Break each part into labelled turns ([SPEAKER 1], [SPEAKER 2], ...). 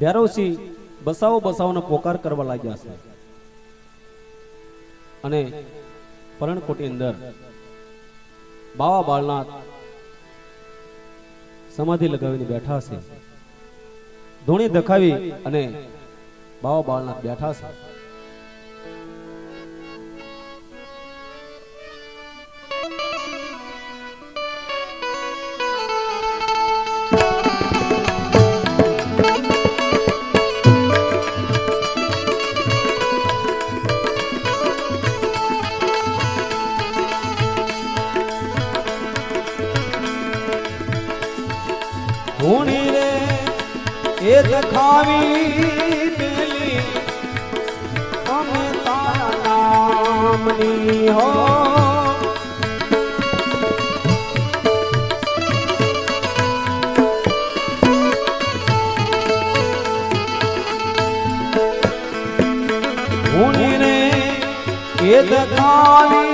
[SPEAKER 1] ભૈરવસિંહ બસાવો બસાવોનો પોકાર કરવા લાગ્યા છે. અને પરણકોટી અંદર બાવા બાળનાથ સમાધિ લગાવીને બેઠા છે. ધૂણી દખાવી અને બાવા બાળનાથ બેઠા છે. ધૂણી રે એ દખાવી પેલી. અમે તારા નામની હો. ધૂણી રે એ દખાવી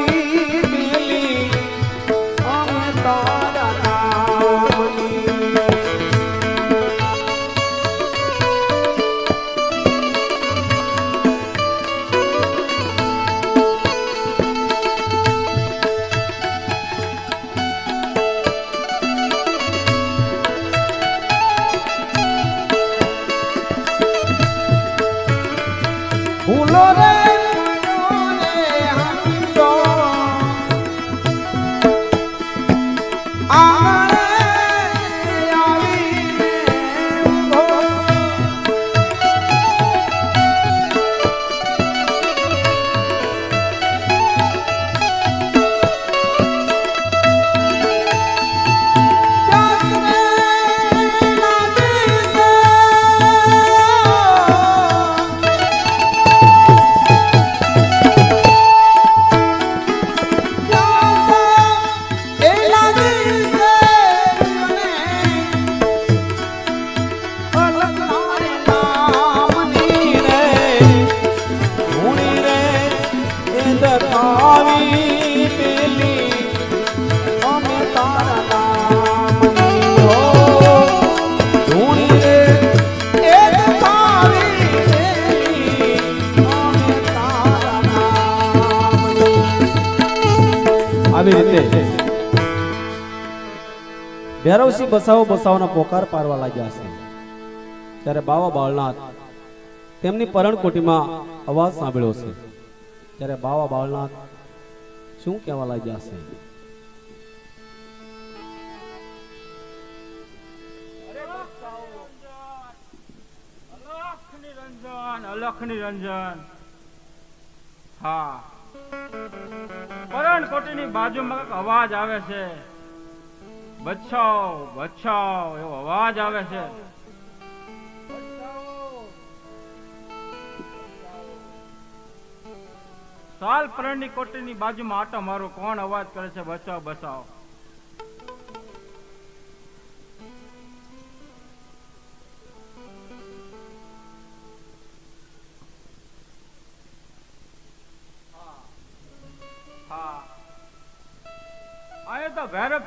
[SPEAKER 1] બસાવો, બસાવોના પોકાર પારવા લાગ્યા છે ત્યારે બાવા બાળનાથ તેમની પરણકોટીમાં અવાજ સાંભળ્યો છે ત્યારે બાવા બાળનાથ શું કહેવા લાગ્યા છે
[SPEAKER 2] અલખ નિરંજન હા. પરણકોટીની બાજુમાં અવાજ આવે છે. બચ્છાઓ બચાવ, એવો અવાજ આવે છે. સાલ પરણની કોટીની બાજુમાં આટો મારો, કોણ અવાજ કરે છે? બચાવ બચાવ.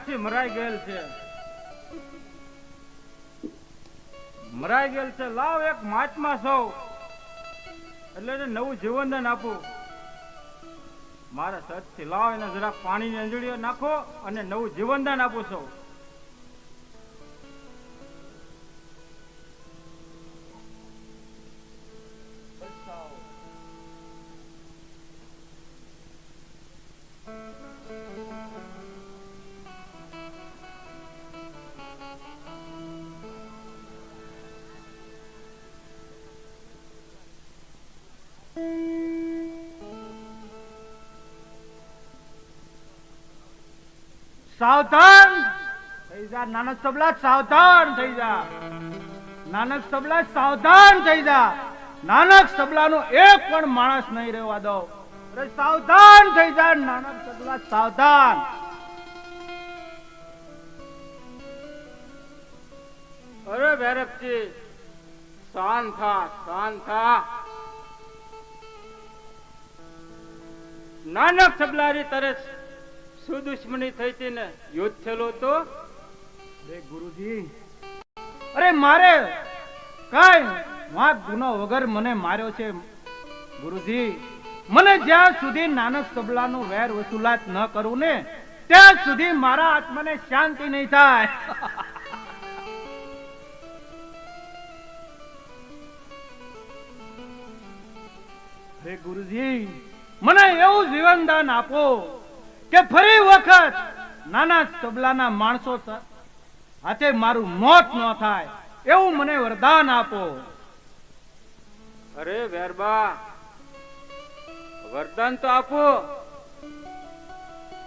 [SPEAKER 2] તો મરાઈ ગયેલ છે. મરાઈ ગયેલ છે. લાવ એક માચમાં સૌ. એટલે એને નવું જીવનદાન આપું. મારા સચથી લાવ એને જરાક પાણીની અંજળીઓ નાખો અને નવું જીવનદાન આપું સૌ. સાવધાન થઈ જા. નાનક સબલા સાવધાન થઈ જા. નાનક સબલા સાવધાન થઈ જા. નાનક સબલાનો એક પણ માણસ નહીં રહેવા દો. સાવધાન થઈ જા, નાનક સબલા સાવધાન. અરે ભૈરવજી, શાંત થા શાંત થા. નાનક સબલારી તરસ શું દુશ્મની થઈ હતી ને યુદ્ધ થયેલો તો
[SPEAKER 3] અરે ગુરુજી. અરે મારે કઈ વાંક ગુનો વગર મને માર્યો છે ગુરુજી. મને જ્યાં સુધી નાનક તબલાનું વેર વસૂલાત ન કરું ને ત્યાં સુધી મારા આત્માને શાંતિ નહીં થાય. હે ગુરુજી. મને એવું જીવનદાન આપો કે ફરી વખત નાના તબલાના માણસો હાથે મારું મોત ન થાય એવું મને વરદાન આપો.
[SPEAKER 2] અરે વેરબા, વરદાન તો આપો.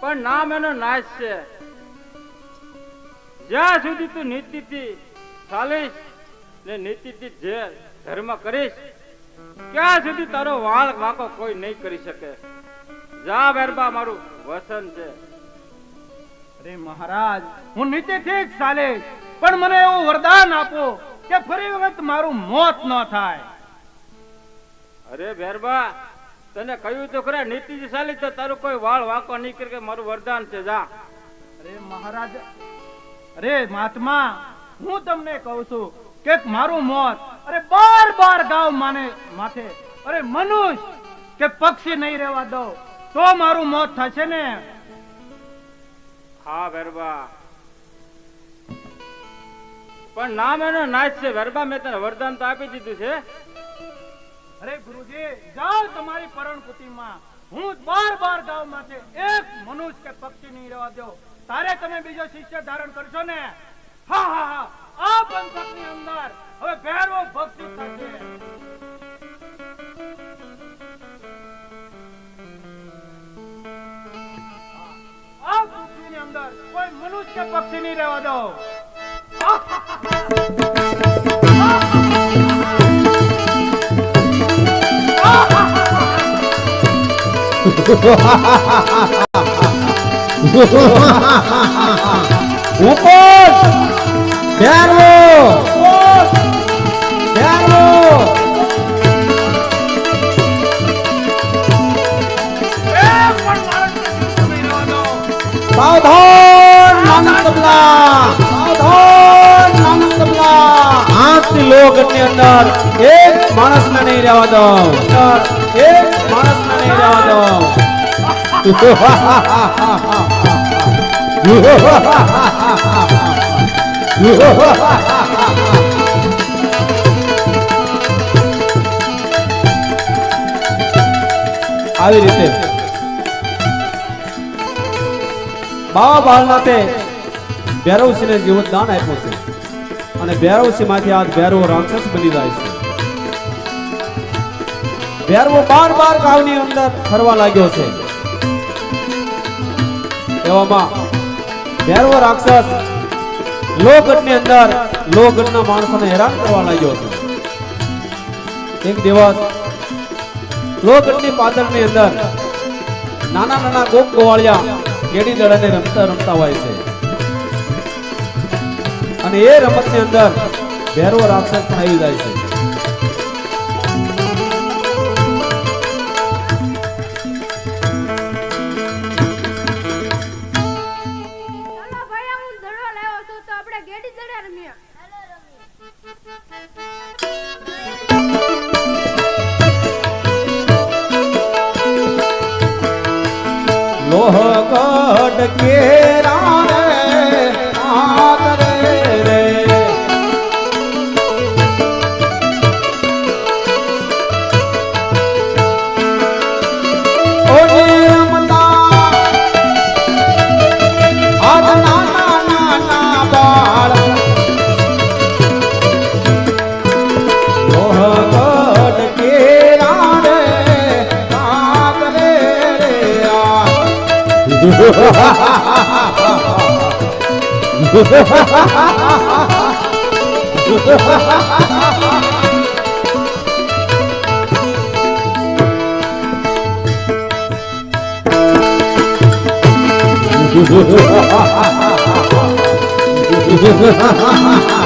[SPEAKER 2] પણ નામ એનો નાશ છે. જ્યાં સુધી તું નીતિથી ચાલીશ ને નીતિથી જે ધર્મ કરીશ ક્યાં સુધી તારો વાળ વાંકો કોઈ નહીં કરી શકે. જા વેરબા મારું વસન છે.
[SPEAKER 3] અરે મહારાજ હું નીચે ઠીક ચાલીશ. પણ મને એવું વરદાન આપો કે ફરી વખત મારું મોત ન થાય.
[SPEAKER 2] અરે ભેરબા તને કહ્યું તો ખરા નીતિજી ચાલીશ તો તારું કોઈ વાળ વાંકો નહીં કરે કે મારું વરદાન છે જા.
[SPEAKER 3] અરે મહારાજ અરે મહાત્મા હું તમને કહું છું કે મારું મોત અરે બાર બાર ગાવ માને માથે. અરે મનુષ્ય કે પક્ષી નહીં રહેવા દો. તો મારું મોત થશે ને?
[SPEAKER 2] હા વેરબા. પણ નામ એનો નાશ છે. વેરબા મેં તને વરદાન તો આપી દીધું છે.
[SPEAKER 3] અરે ગુરુજી જાઓ તમારી પરણ કુટીમાં હું બાર બાર ગામમાં માથે એક મનુષ્ય કે પક્ષી નહીં રહેવા દો તારે તમે બીજો શિષ્ય ધારણ કરશો ને? હા હા હા. આ પંથકની અંદર હવે ભેરવો ભક્તિ થશે. આ પૃથ્વીની અંદર કોઈ મનુષ્ય પક્ષી નહીં રહેવા દો.
[SPEAKER 1] ઉપર. ધ્યાનવો આઠથી લોકની અંદર એક માણસને નહીં રહેવા દો. એક માણસને નહીં રહેવા દો. આવી રીતે. બાવા બાળનાથે ભૈરવસિંહને જીવતદાન આપ્યું છે. અને ભૈરવસિંહમાંથી આ ભૈરવ રાક્ષસ બની જાય છે. ભૈરવો બાર બાર ગામની અંદર ફરવા લાગ્યો છે. એવામાં ભૈરવ રાક્ષસ લોકગઢની અંદર લોકગઢના માણસોને હેરાન કરવા લાગ્યો છે. એક દિવસ લોકગઢની પાદરની અંદર નાના નાના ગોપ ગોવાળિયા કેડી દડાને રમતા રમતા હોય છે. અને એ રમતની અંદર ભેરો રાક્ષસ પણ આવી જાય છે. Ha ha ha ha!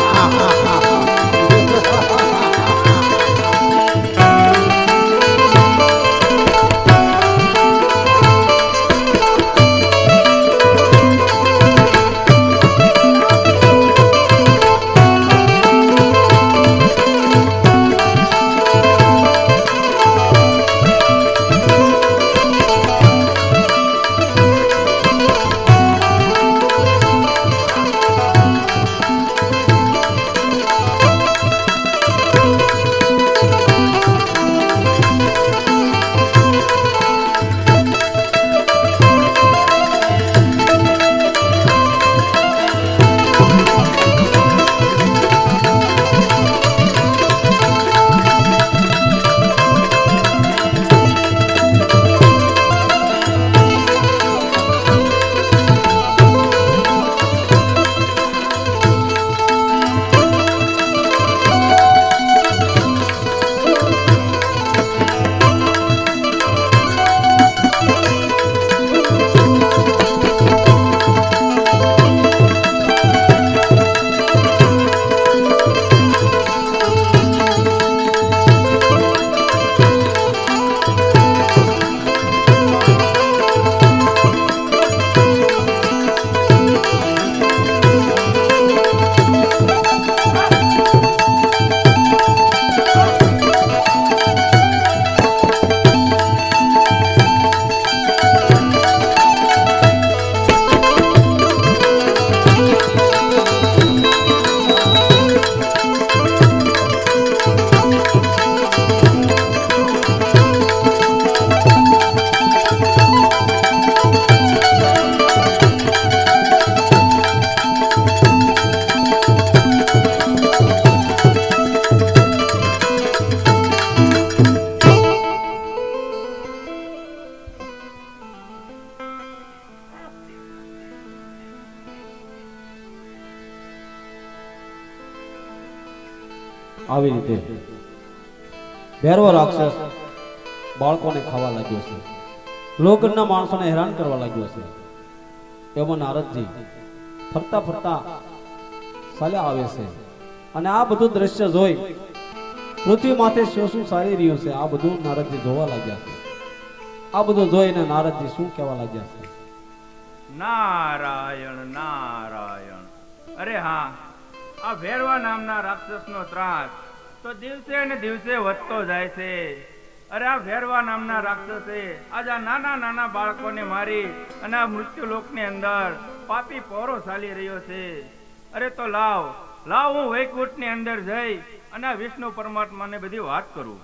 [SPEAKER 1] આવી રીતે ભેરવો રાક્ષસ બાળકોને ખાવા લાગ્યો છે. લોકના માણસોને હેરાન કરવા લાગ્યો છે. એમાં નારદજી ફરતા ફરતા ચાલ્યા આવે છે. અને આ બધું દ્રશ્ય જોઈ પૃથ્વી માથે શું શું સારી રહ્યું છે. આ બધું નારદજી જોવા લાગ્યા છે. આ બધું જોઈને નારદજી શું કહેવા લાગ્યા છે?
[SPEAKER 4] નારાયણ નારાયણ. અરે હા આ ભેરવા નામના રાક્ષસનો ત્રાસ. તો દિવસે ને દિવસે વધતો જાય છે. અરે આ ભેરવા નામના રાક્ષસે આજ આ નાના નાના બાળકોને મારી અને આ લોકની અંદર પાપી પોરો ચાલી રહ્યો છે. અરે તો લાવ લાવ હું વૈકુંઠની અંદર જઈ અને વિષ્ણુ પરમાત્માને બધી વાત કરું.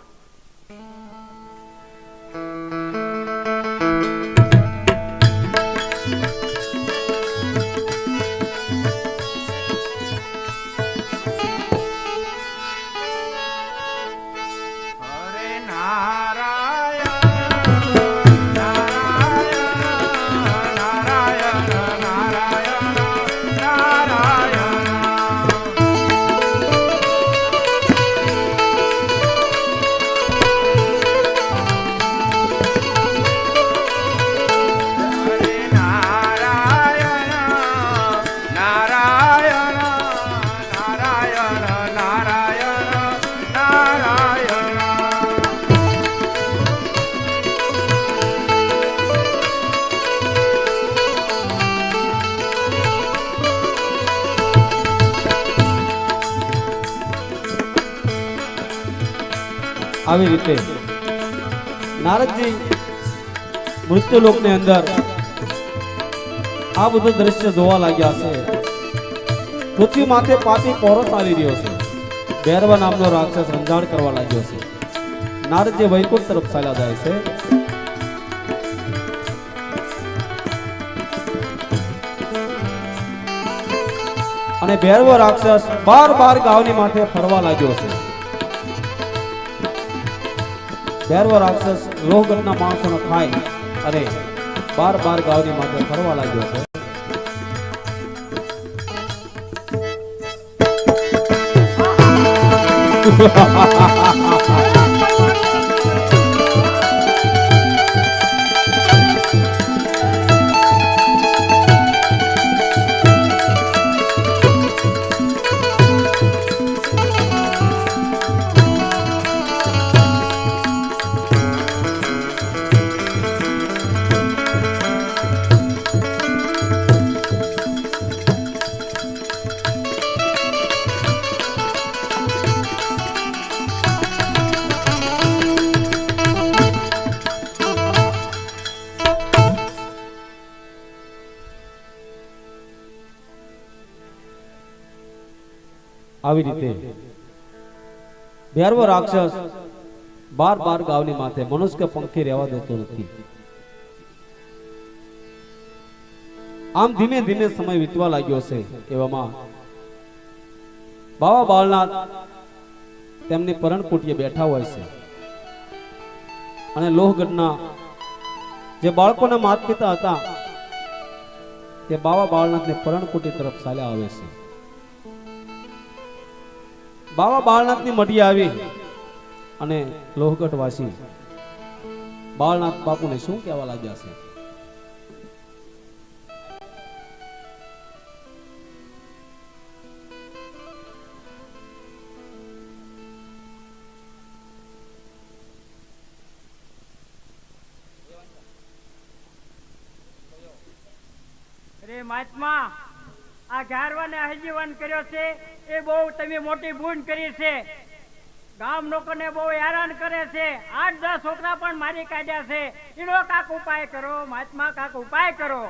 [SPEAKER 1] આવી રીતે નારદજી લોકની અંદર આ બધું દ્રશ્ય જોવા લાગ્યા છે. પૃથ્વી માથે પાપી પોરસ ચાલી રહ્યો છે. ભૈરવા નામનો રાક્ષસ રંજાણ કરવા લાગ્યો છે. નારદજી વૈકુંઠ તરફ ચાલ્યા જાય છે. અને ભૈરવો રાક્ષસ બાર બાર ગાવની માથે ફરવા લાગ્યો છે. ભૈરવ રાક્ષસ લોહગઢના માણસોનો ખાય અને બાર બાર ગાવની માથે ફરવા લાગ્યો છે. આવી રીતે. ભૈરવ રાક્ષસ બાર બાર ગાવની માથે મનુષ્ય પંખી રહેવા દેતો નથી. આમ ધીમે ધીમે સમય વીતવા લાગ્યો છે, એવામાં બાવા બાળનાથ તેમની પરણકુટીએ બેઠા હોય છે. અને લોહગઢના જે બાળકોના માતા પિતા હતા, તે બાવા બાળનાથને પરણકુટી તરફ ચાલ્યા આવે છે. બાવા બાળનાથની મઢી આવી અને લોહગઢ વાસી બાળનાથ બાપુને શું કહેવા લાગ્યા છે?
[SPEAKER 5] મહાત્મા આ ગારવાને આજીવન કર્યો છે, એ બહુ તમે મોટી ભૂલ કરી છે. ગામ લોકોને બહુ હેરાન કરે છે. આઠ દસ છોકરા પણ મારી કાઢ્યા છે. એનો કાક ઉપાય કરો, મહાત્મા, કાક ઉપાય કરો.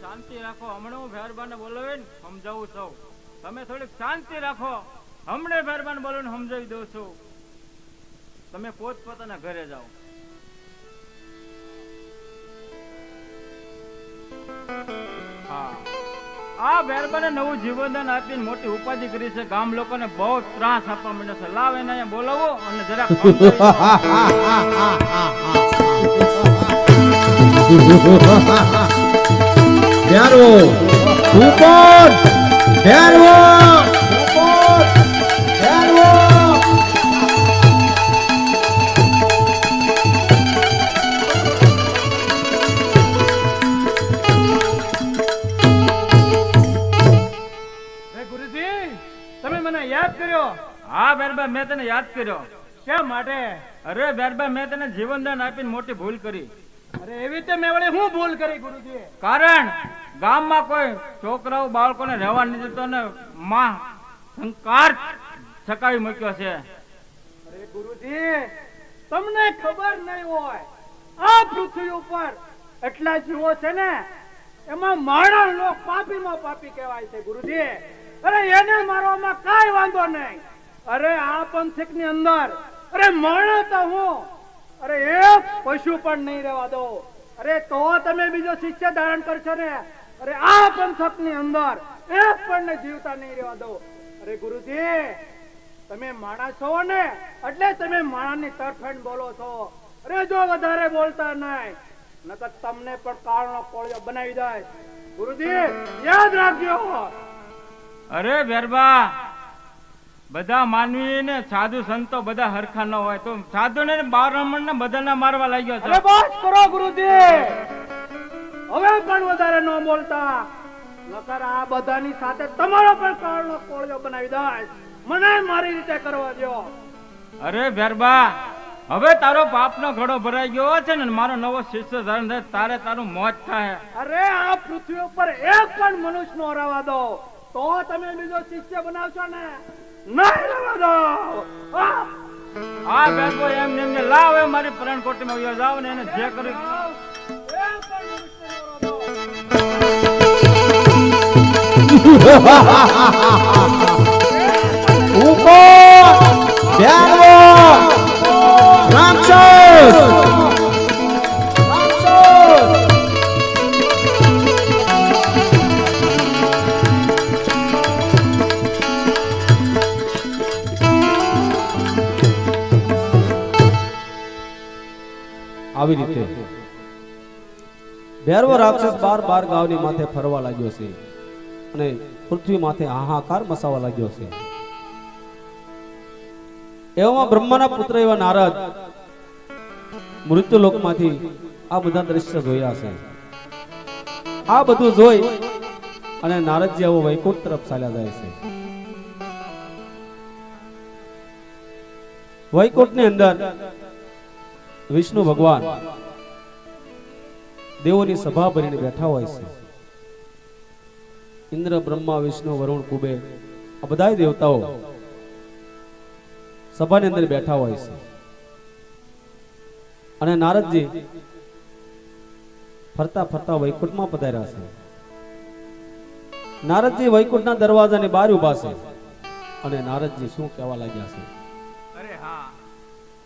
[SPEAKER 2] શાંતિ રાખો. હમણાં હું ભેરબાને બોલાવીને સમજાવું છું. તમે થોડીક શાંતિ રાખો. હમણે ભેરબાને બોલાવીને સમજાવી દઉં છું. તમે પોત પોતાના ઘરે જાઓ. હા આ ભેરબાને નવું જીવનદાન આપીને મોટી ઉપાધિ કરી છે. ગામ લોકોને બહુ ત્રાસ આપવા માંડ્યો છે. લાવ એને અહીંયા બોલાવો અને જરા દો.
[SPEAKER 1] ભેરવો.
[SPEAKER 2] બેરબા મેં તને યાદ કર્યો.
[SPEAKER 4] કેમ માટે?
[SPEAKER 2] અરે બેરબા મેં તને જીવનદાન આપીને મોટી ભૂલ કરી.
[SPEAKER 4] અરે એવી રીતે મેં વળી હું ભૂલ કરી ગુરુજી?
[SPEAKER 2] કારણ ગામમાં કોઈ છોકરાઓ બાળકોને રહેવા નહીં દેતો ને માં સંકાર છકાવી મૂક્યો છે.
[SPEAKER 4] અરે ગુરુજી તમને ખબર નહીં હોય આ પૃથ્વી ઉપર એટલા જીવો છે ને એમાં માણસ લોક પાપીમાં પાપી કહેવાય છે ગુરુજી. અરે એને મારવામાં કાંઈ વાંધો નહીં. અરે આ પંથકની અંદર. અરે માણસ તો હું. અરે એક પશુ પણ નહીં રહેવા દો. અરે તો તમે બીજો શિષ્ય ધારણ કરશો ને. અરે આ પંથકની અંદર એક પણ ને જીવતા નહીં રહેવા દો. અરે ગુરુજી, તમે માણસ છો ને, એટલે તમે માણસની તરફેણ બોલો છો. અરે જો વધારે બોલતા નહીં, નકર તમને પણ કાળનો કોળિયો બનાવી દે ગુરુજી, યાદ રાખજો.
[SPEAKER 2] અરે બેરબા બધા માનવી ને સાધુ સંતો બધા હરખા ન હોય તો સાધુ ને બારમણ ને બધાને મારવા લાગ્યો
[SPEAKER 4] અરે
[SPEAKER 2] છે
[SPEAKER 4] બસ કરો ગુરુજી. હવે પણ વધારે ન બોલતા. નકર આ બધાની સાથે તમારો પણ કાળનો કોળિયો બનાવી દઈશ. મને મારી રીતે કરવા દો
[SPEAKER 2] અરે ભેરબા હવે તારો પાપનો ઘડો ભરાઈ ગયો છે ને મારો નવો શિષ્ય ધારણ થાય તારે તારું મોત થાય.
[SPEAKER 4] અરે આ પૃથ્વી ઉપર એક પણ મનુષ્ય નો હરાવા દો. તો તમે બીજો શિષ્ય બનાવશો ને. નહીં રહેવા દો
[SPEAKER 2] એમ એમને લાવે મારી પ્રાણ કોટીમાં વયો ને એને જે
[SPEAKER 4] દો.
[SPEAKER 1] ઉપર ભેરવો રાક્ષસ બાર બાર ગાવની માથે ફરવા લાગ્યો છે અને પૃથ્વી માથે હાહાકાર મસાવા લાગ્યો છે. એવામાં બ્રહ્માના પુત્ર એવા નારદ મૃત્યુ લોકમાંથી આ બધા દ્રશ્ય જોયા છે. આ બધું જોઈ અને નારદજી આવો વૈકુંઠ તરફ ચાલ્યા જાય છે. વૈકુંઠની અંદર વિષ્ણુ ભગવાન દેવોની સભા ભરીને બેઠા હોય છે. ઇન્દ્ર, બ્રહ્મા, વિષ્ણુ, વરુણ, કુબેર, આ બધા દેવતાઓ સભાની અંદર બેઠા હોય છે. અને નારદજી ફરતા ફરતા વૈકુંઠમાં પધાર્યા છે. નારદજી વૈકુંઠના દરવાજાની બહાર ઊભા છે અને નારદજી શું કહેવા લાગ્યા છે?
[SPEAKER 4] અરે હા,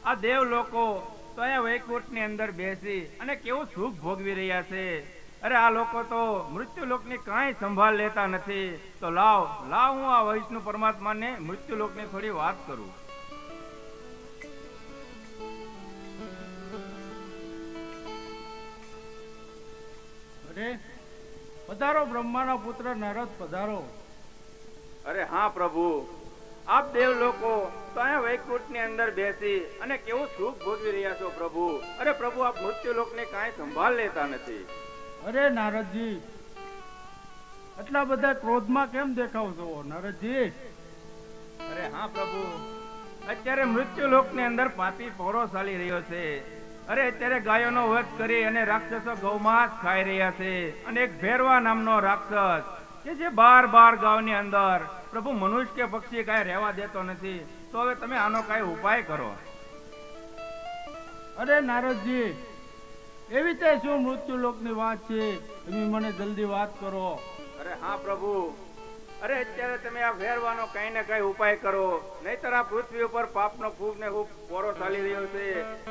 [SPEAKER 4] આ દેવ લોકો તો અહીંયા વૈકુંઠની અંદર બેસી અને કેવું સુખ ભોગવી રહ્યા છે. અરે આ લોકો તો મૃત્યુ લોકની કાંઈ સંભાળ લેતા નથી. તો લાવ લાવ હું આ વિષ્ણુ પરમાત્માને મૃત્યુ લોકની થોડી વાત કરું. અરે પધારો બ્રહ્માના પુત્ર નારદ પધારો. અરે હા પ્રભુ. આપ દેવ લોકો તો અહીંયા વૈકુંઠની અંદર બેસી અને કેવું સુખ ભોગવી રહ્યા છો પ્રભુ? અરે પ્રભુ આપ મૃત્યુ લોક ને કાંઈ સંભાળ લેતા નથી.
[SPEAKER 3] અરે નારદજી એટલા બધા ક્રોધમાં કેમ દેખાવ છો? નારદજી.
[SPEAKER 4] અરે હા પ્રભુ અત્યારે મૃત્યુ લોકની અંદર પાપી પોરો ચાલી રહ્યો છે. અરે અત્યારે ગાયોનો વધ કરી અને રાક્ષસો ગૌમાંસ ખાઈ રહ્યા છે. અને એક ભેરવા નામનો રાક્ષસ કે જે બાર બાર ગાવની અંદર પ્રભુ મનુષ્ય કે પક્ષી કાંઈ રહેવા દેતો નથી તો હવે તમે આનો કાંઈ ઉપાય કરો.
[SPEAKER 3] અરે નારદજી એવી તે શું મૃત્યુ લોકની વાત છે? તમે મને જલ્દી વાત કરો.
[SPEAKER 4] અરે હા પ્રભુ અરે અત્યારે તમે આ ફેરવાનો કઈ ને કઈ ઉપાય કરો. નહીતર આ પૃથ્વી ઉપર પાપનો ફૂગ ને ખૂબ પોરો ચાલી રહ્યો છે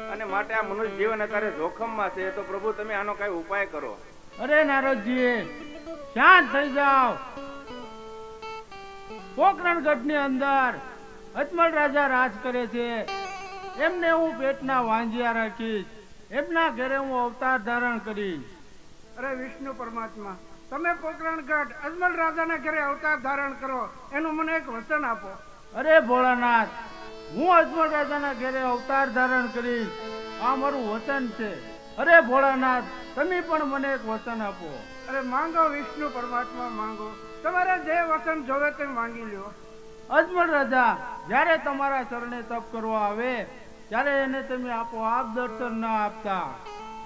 [SPEAKER 4] અને માટે આ મનુષ્ય જીવન અત્યારે જોખમમાં છે તો પ્રભુ તમે આનો કઈ ઉપાય કરો.
[SPEAKER 3] અરે નારદજી શાંત થઈ જાઓ. પોકરણગઢની અંદર અજમલ રાજા રાજ કરે છે. એમને હું પેટના વાંજિયા રાખીશ. એમના ઘરે હું અવતાર ધારણ કરીશ.
[SPEAKER 4] અરે વિષ્ણુ પરમાત્મા તમે પોકરણગઢ અજમલ રાજાના ઘરે અવતાર ધારણ કરો એનું મને એક વચન આપો.
[SPEAKER 3] અરે ભોળાનાથ હું અજમલ રાજાના ઘરે અવતાર ધારણ કરીશ. આ મારું વચન છે. અરે ભોળાનાથ તમે પણ મને એક વચન આપો.
[SPEAKER 4] અરે માંગો વિષ્ણુ પરમાત્મા માંગો. તમારે જે વચન જોવે તે માંગી લ્યો.
[SPEAKER 3] અજમલ રાજા જ્યારે તમારા ચરણે તપ કરવા આવે ત્યારે એને તમે આપોઆપ દર્શન ના આપતા.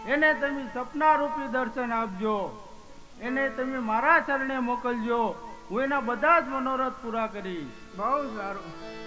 [SPEAKER 3] એને તમે સપના રૂપી દર્શન આપજો. એને તમે મારા ચરણે મોકલજો. હું એના બધા જ મનોરથ પૂરા કરીશ. બહુ સારું.